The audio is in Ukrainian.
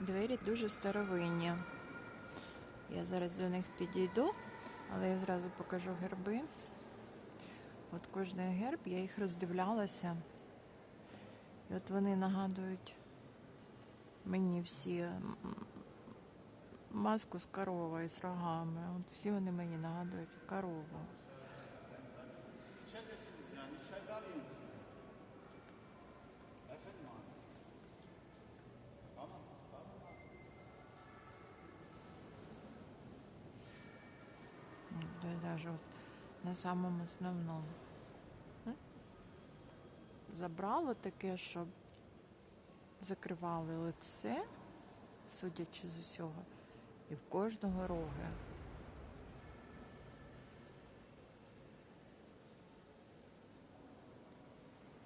Двері дуже старовинні. Я зараз до них підійду, але я зразу покажу герби. От кожний герб, я їх роздивлялася. І от вони нагадують мені всі маску з коровою, з рогами. От всі вони мені нагадують корову. Даже вот на самому основному. М? Забрало таке, щоб закривали лице, судячи з усього, і в кожного роги.